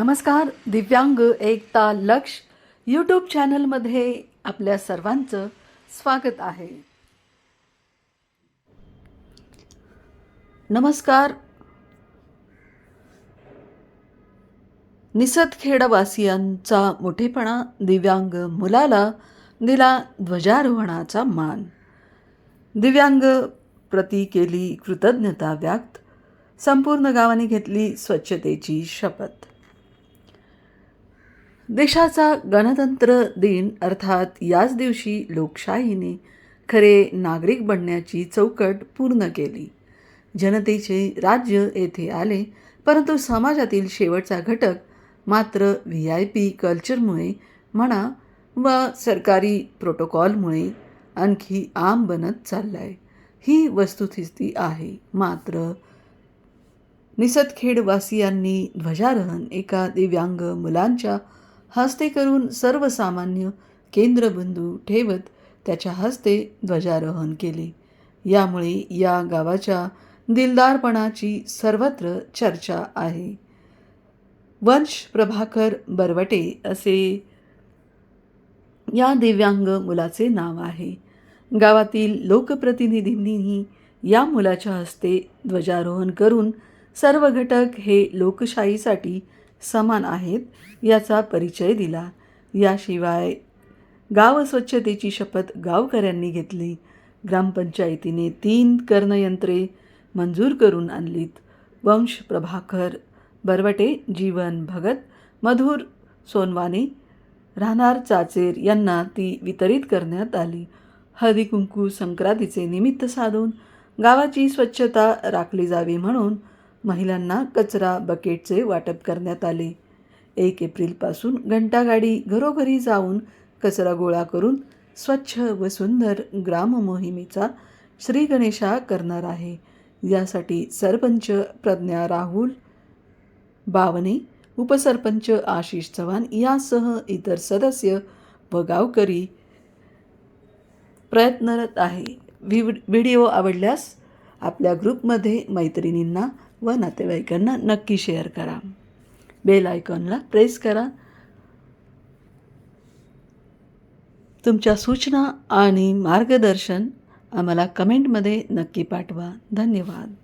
नमस्कार दिव्यांग एकता लक्ष यूट्यूब चॅनलमध्ये आपल्या सर्वांचं स्वागत आहे. नमस्कार. निसदखेडवासियांचा मोठेपणा दिव्यांग मुलाला दिला ध्वजारोहणाचा मान. दिव्यांग प्रती केली कृतज्ञता व्यक्त संपूर्ण गावाने घेतली स्वच्छतेची शपथ. देशाचा गणतंत्र दिन अर्थात याच दिवशी लोकशाहीने खरे नागरिक बनण्याची चौकट पूर्ण केली. जनतेचे राज्य येथे आले परंतु समाजातील शेवटचा घटक मात्र व्ही आय पी कल्चरमुळे म्हणा व सरकारी प्रोटोकॉलमुळे आणखी आम बनत चाललाय. ही वस्तुस्थिती आहे. मात्र निसतखेडवासियांनी ध्वजारोहण एका दिव्यांग मुलांच्या हस्ते करून सर्वसामान्य केंद्रबिंदू ठेवत त्याच्या हस्ते ध्वजारोहण केले. यामुळे या गावाच्या दिलदारपणाची सर्वत्र चर्चा आहे. वंश प्रभाकर बरवटे असे या दिव्यांग मुलाचे नाव आहे. गावातील लोकप्रतिनिधींनीही या मुलाच्या हस्ते ध्वजारोहण करून सर्व घटक हे लोकशाहीसाठी समान आहेत याचा परिचय दिला. याशिवाय गाव स्वच्छतेची शपथ गावकऱ्यांनी घेतली. ग्रामपंचायतीने तीन कर्णयंत्रे मंजूर करून आणलीत. वंश प्रभाकर बरवटे जीवन भगत मधुर सोनवाने राहणार चाचेर यांना ती वितरित करण्यात आली. हळदी कुंकू संक्रांतीचे निमित्त साधून गावाची स्वच्छता राखली जावी म्हणून महिलांना कचरा बकेटचे वाटप करण्यात आले. एक एप्रिलपासून घंटागाडी घरोघरी जाऊन कचरा गोळा करून स्वच्छ व सुंदर ग्राम मोहिमेचा श्री गणेशा करणार आहे. यासाठी सरपंच प्रज्ञा राहुल बावने उपसरपंच आशिष चव्हाण यासह इतर सदस्य व गावकरी प्रयत्नरत आहे. व्हि व्हिडिओ आवडल्यास आपल्या ग्रुपमध्ये मैत्रिणींना व नातेवाईकांना नक्की शेअर करा. बेल आयकॉनला प्रेस करा. तुमच्या सूचना आणि मार्गदर्शन आम्हाला कमेंटमध्ये नक्की पाठवा. धन्यवाद.